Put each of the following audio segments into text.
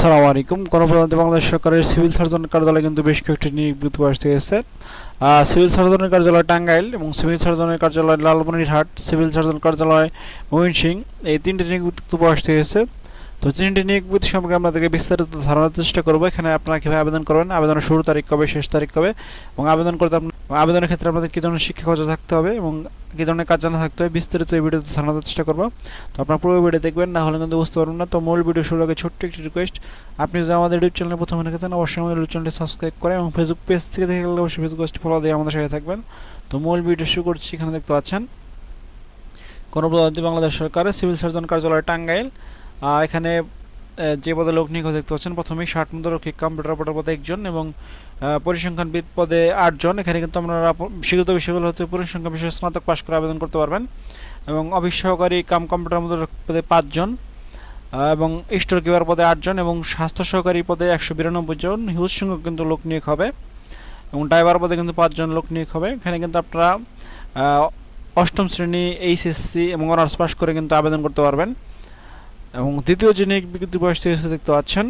আসসালামু আলাইকুম। গণপ্রজাতন্ত্রী বাংলাদেশ সরকারের সিভিল সার্জন কার্যালয়ে কিন্তু বেশ কয়েকটি নিয়োগ বিজ্ঞপ্তি গেছে। সিভিল সার্জনের কার্যালয় টাঙ্গাইল এবং সিভিল সার্জনের কার্যালয় লালমনিরহাট, সিভিল সার্জন কার্যালয় ময়মনসিং এই তিনটি নিয়োগ বিজ্ঞপ্তি আসতে গেছে। তো তিনটি নিয়োগ বিজ্ঞপ্তি সম্পর্কে আপনাদেরকে বিস্তারিত ধারণার চেষ্টা করব। এখানে আপনারা কীভাবে আবেদন করবেন, আবেদনের শুরু তারিখ কবে, শেষ তারিখ কবে এবং আবেদন করতে আপনার আবেদনের ক্ষেত্রে আপনাদের কী ধরনের শিক্ষা খরচা থাকতে হবে এবং কী ধরনের কাজ জানা থাকতে হবে বিস্তারিত এই ভিডিওতে জানানোর চেষ্টা করব। তো আপনার পুরো ভিডিও দেখবেন, না হলে কিন্তু বুঝতে পারবেন না। তো মূল ভিডিও শুরু আগে ছোট্ট একটি রিকোয়েস্ট আপনি যদি আমাদের ইউটিউব চ্যানেলে প্রথমে দেখেছেন অবশ্যই আমাদের ইউটিউব চ্যানেলটি সাবস্ক্রাইব করে এবং ফেসবুক পেজ থেকে দেখে গেলে অবশ্যই ফেসবুক পেজটি ফলো দিয়ে আমাদের সাথে থাকবেন। তো মূল ভিডিও শুরু করছি, এখানে দেখতে পাচ্ছেন। গণপ্রজাতন্ত্রী বাংলাদেশ সরকারের সিভিল সার্জন কার্যালয়, টাঙ্গাইল। এখানে যে পদে লোক নিয়োগ দেখতে পাচ্ছেন, প্রথমেই ষাট মধ্যরক্ষী কম্পিউটার অপারেটর পদে একজন এবং পরিসংখ্যানবিদ পদে আটজন। এখানে কিন্তু আপনারা শিক্ষিত বিষয়গুলো হচ্ছে পরিসংখ্যান বিষয়ে স্নাতক পাশ করে আবেদন করতে পারবেন এবং অফিস সহকারী কাম কম্পিউটার মধ্যরক্ষী পদে পাঁচজন এবং স্টোর কিপার পদে আটজন এবং স্বাস্থ্য সহকারী পদে একশো বিরানব্বই জন। হিউজ সংখ্যক কিন্তু লোক নিয়োগ হবে এবং ড্রাইভার পদে কিন্তু পাঁচজন লোক নিয়োগ হবে। এখানে কিন্তু আপনারা অষ্টম শ্রেণি, এইচএসসি এবং অনার্স পাস করে কিন্তু আবেদন করতে পারবেন। এবং দ্বিতীয় যে নিয়োগ বয়স থেকে দেখতে পাচ্ছেন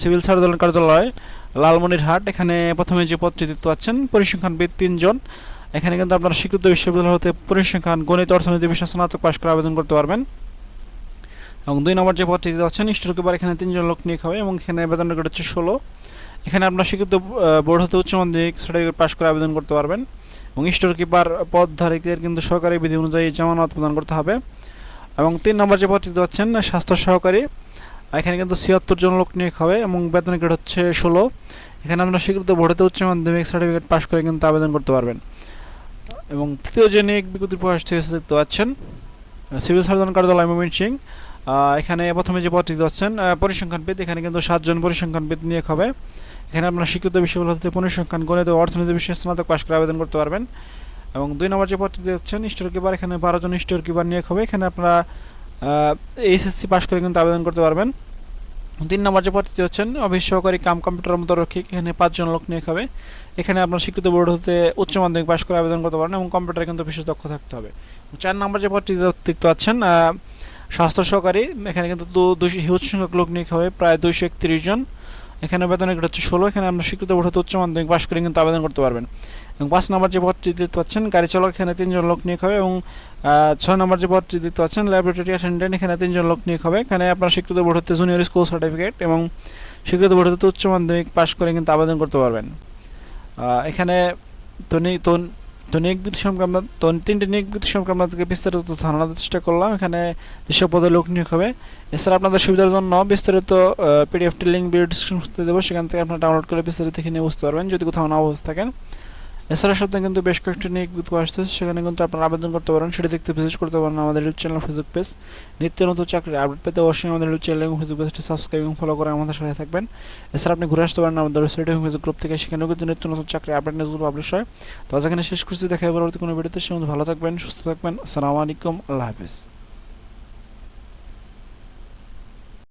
সিভিল সার্জন কার্যালয়, লালমনিরহাট, এখানে প্রথমে যে পদটি দেখতে পাচ্ছেন, পরিসংখ্যানবিদ তিনজন। এখানে কিন্তু আপনারা স্বীকৃত বিশ্ববিদ্যালয় হতে পরিসংখ্যান, গণিত, অর্থনীতি, বিষয়ে, স্নাতক পাশ করে আবেদন করতে পারবেন। এবং দুই নম্বর যে পদটি দেখতে পাচ্ছেন স্টোর কিপার এখানে তিনজন লোক নিয়োগ হবে এবং এখানে আবেদন হচ্ছে ষোলো। এখানে আপনার স্বীকৃত বোর্ড হতে উচ্চ মাধ্যমিক সার্টিফিকেট পাশ করে আবেদন করতে পারবেন। এবং স্টোর কিপার পদধারীদের কিন্তু সরকারি বিধি অনুযায়ী জামানত প্রদান করতে হবে। এবং তিন নম্বর যে পদটি পাচ্ছেন, স্বাস্থ্য সহকারী, এখানে কিন্তু ছিয়াত্তর জন লোক নিয়োগ হবে এবং বেতন গ্রেড হচ্ছে ষোলো। এখানে আপনারা স্বীকৃত বোর্ডেতে উচ্চ মাধ্যমিক সার্টিফিকেট পাশ করে কিন্তু আবেদন করতে পারবেন। এবং তৃতীয় যে নিয়োগ বিজ্ঞপ্তি প্রকাশ থেকে দেখতে পাচ্ছেন, সিভিল সার্জন কার্যালয় মমিন সিং এখানে প্রথমে যে পদটি পাচ্ছেন পরিসংখ্যানবিদ, এখানে কিন্তু সাতজন পরিসংখ্যানবিদ নিয়োগ হবে। এখানে আপনারা স্বীকৃত বিশ্ববিদ্যালয় থেকে পরিসংখ্যান, গণিত অর্থনীতি বিষয়ে স্নাতক পাশ করে আবেদন করতে পারবেন। এবং দুই নম্বর যে পদটি দেখছেন স্টোর কিপার, এখানে বারো জন স্টোর কিপার নিয়োগ হবে। এখানে আপনারা এইচএসসি পাশ করে কিন্তু আবেদন করতে পারবেন। তিন নম্বর যে পদটি হচ্ছেন অফিস সহকারী কাম কম্পিউটার মতরক্ষিক এখানে পাঁচজন লোক নিয়োগ হবে। এখানে আপনার স্বীকৃত বোর্ড হতে উচ্চ মাধ্যমিক পাশ করে আবেদন করতে পারেন এবং কম্পিউটারে কিন্তু বিশেষ দক্ষ থাকতে হবে। চার নম্বর যে পদটি দেখতে পাচ্ছেন স্বাস্থ্য সহকারী, এখানে কিন্তু দু- দুইশো হিউজ সংখ্যক লোক নিয়োগ হবে, প্রায় দুইশো একত্রিশ জন। এখানে বেতনের গ্রেড হচ্ছে ষোলো, এখানে আমরা স্বীকৃত বোর্ড উচ্চ মাধ্যমিক পাশ করে কিন্তু আবেদন করতে পারবেন। এবং পাঁচ নম্বর যে পদটি দিতে পাচ্ছেন, গাড়ি চালক, এখানে তিনজন লোক নিয়োগ হবে এবং ছয় নম্বর যে পদটি দিতে পাচ্ছেন ল্যাবরেটরি অ্যাটেন্ডেন্ট এখানে তিনজন লোক নিয়োগ হবে। এখানে আপনার স্বীকৃত বোর্ড হতে জুনিয়র স্কুল সার্টিফিকেট এবং স্বীকৃত বোর্ড হতে উচ্চ মাধ্যমিক পাশ করে কিন্তু আবেদন করতে পারবেন। এখানে তো তো নিয়োগবৃত্তি সম্পর্কে আমরা তো তিনটে নিয়োগ বিধি সম্পর্কে আজকে বিস্তারিত জানানোর চেষ্টা করলাম। এখানে যেসব পদে লোক নিয়োগ হবে। এছাড়া আপনাদের সুবিধার জন্য বিস্তারিত পিডিএফটি লিঙ্ক ভিডিও ডিসক্রিপশন দেবো। সেখান থেকে আপনারা ডাউনলোড করে বিস্তারিত নিয়ে বুঝতে পারবেন। যদি কোথাও না বুঝতে থাকেন এছাড়া সাথে কিন্তু বেশ কয়েকটি নিয়োগ আসতেছে, সেখানে কিন্তু আপনারা আবেদন করতে পারেন, সেটি দেখতে ভিজিট করতে পারেন আমাদের ইউটিউব চ্যানেল ফেসবুক পেজ নিত্য নতুন চাকরির আপডেট পেতে অবশ্যই আমাদের ইউটিউব চ্যানেল এবং ফেসবুক পেজটি সাবস্ক্রাইব এবং ফলো করে আমাদের সাথে থাকবেন। এছাড়া আপনি ঘুরে আসতে পারেন আমাদের ওয়েবসাইট এবং ফেসবুক গ্রুপ থেকে, সেখানেও কিন্তু নিত্য নতুন চাকরি আপডেট নিউজগুলো পাবলিশ হয়। তো আজ এখানে শেষ করছি, দেখা পরবর্তী কোনো ভিডিওতে সে ভালো থাকবেন, সুস্থ থাকবেন। আসসালামু আলাইকুম, আল্লাহ হাফিজ।